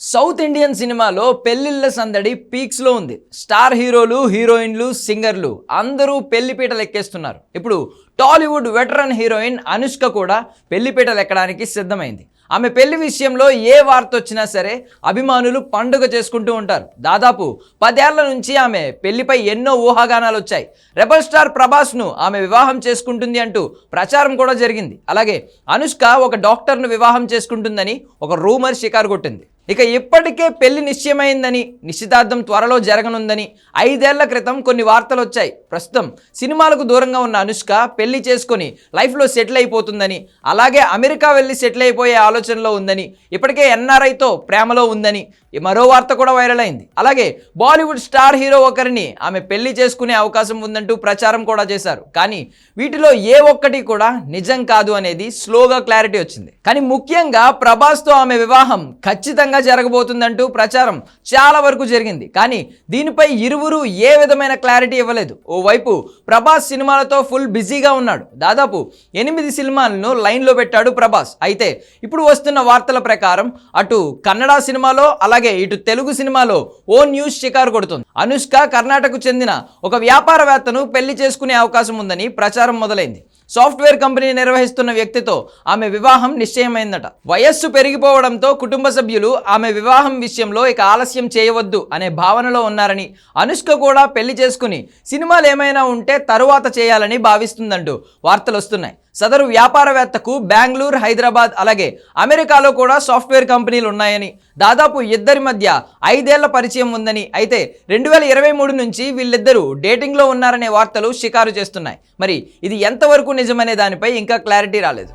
South Indian సినిమాలో పెళ్ళిళ్ళ సందడి పీక్స్లో ఉంది. స్టార్ హీరోలు హీరోయిన్లు సింగర్లు అందరూ పెళ్ళిపీటలు ఎక్కేస్తున్నారు. ఇప్పుడు టాలీవుడ్ వెటరన్ హీరోయిన్ అనుష్క కూడా పెళ్ళిపీటలు ఎక్కడానికి సిద్ధమైంది. ఆమె పెళ్ళి విషయంలో ఏ వార్త వచ్చినా సరే అభిమానులు పండుగ చేసుకుంటూ ఉంటారు. దాదాపు పదేళ్ళ నుంచి ఆమె పెళ్ళిపై ఎన్నో ఊహాగానాలు వచ్చాయి. రెబల్ స్టార్ ప్రభాస్ను ఆమె వివాహం చేసుకుంటుంది అంటూ ప్రచారం కూడా జరిగింది. అలాగే అనుష్క ఒక డాక్టర్ను వివాహం చేసుకుంటుందని ఒక రూమర్ షికారు కొట్టింది. ఇక ఇప్పటికే పెళ్ళి నిశ్చయమైందని నిశ్చితార్థం త్వరలో జరగనుందని ఐదేళ్ళ క్రితం కొన్ని వార్తలు వచ్చాయి ప్రస్తుతం సినిమాలకు దూరంగా ఉన్న అనుష్క పెళ్ళి చేసుకొని లైఫ్లో సెటిల్ అయిపోతుందని అలాగే అమెరికా వెళ్ళి సెటిల్ అయిపోయే ఆలోచనలో ఉందని ఇప్పటికే ఎన్ఆర్ఐతో ప్రేమలో ఉందని ఈ మరో వార్త కూడా వైరల్ అయింది. అలాగే బాలీవుడ్ స్టార్ హీరో ఒకరిని ఆమె పెళ్ళి చేసుకునే అవకాశం ఉందంటూ ప్రచారం కూడా చేశారు. కానీ వీటిలో ఏ ఒక్కటి కూడా నిజం కాదు అనేది స్లోగా క్లారిటీ వచ్చింది. కానీ ముఖ్యంగా ప్రభాస్తో ఆమె వివాహం ఖచ్చితంగా జరగబోతుందంటూ ప్రచారం చాలా వరకు జరిగింది. కానీ దీనిపై ఇరువురు ఏ విధమైన క్లారిటీ ఇవ్వలేదు. ఓవైపు ప్రభాస్ సినిమాలతో ఫుల్ బిజీగా ఉన్నాడు. దాదాపు ఎనిమిది సినిమాలను లైన్లో పెట్టాడు ప్రభాస్. అయితే ఇప్పుడు వస్తున్న వార్తల ప్రకారం అటు కన్నడ సినిమాలో అలాగే ఇటు తెలుగు సినిమాలో ఓ న్యూస్ షికారు కొడుతుంది. అనుష్క కర్ణాటకకు చెందిన ఒక వ్యాపారవేత్తను పెళ్ళి చేసుకునే అవకాశం ఉందని ప్రచారం మొదలైంది. సాఫ్ట్వేర్ కంపెనీ నిర్వహిస్తున్న వ్యక్తితో ఆమె వివాహం నిశ్చయమైందట. వయస్సు పెరిగిపోవడంతో కుటుంబ సభ్యులు ఆమె వివాహం విషయంలో ఇక ఆలస్యం చేయవద్దు అనే భావనలో ఉన్నారని అనుష్క కూడా పెళ్ళి చేసుకుని సినిమాలు ఏమైనా ఉంటే తరువాత చేయాలని భావిస్తుందంటూ వార్తలు వస్తున్నాయి. సదరు వ్యాపారవేత్తకు బెంగళూరు హైదరాబాద్ అలాగే అమెరికాలో కూడా సాఫ్ట్వేర్ కంపెనీలు ఉన్నాయని దాదాపు ఇద్దరి మధ్య ఐదేళ్ళ పరిచయం ఉందని అయితే రెండు వేల ఇరవై మూడు నుంచి వీళ్ళిద్దరూ డేటింగ్లో ఉన్నారనే వార్తలు షికారు చేస్తున్నాయి. మరి ఇది ఎంతవరకు నిజమనే దానిపై ఇంకా క్లారిటీ రాలేదు.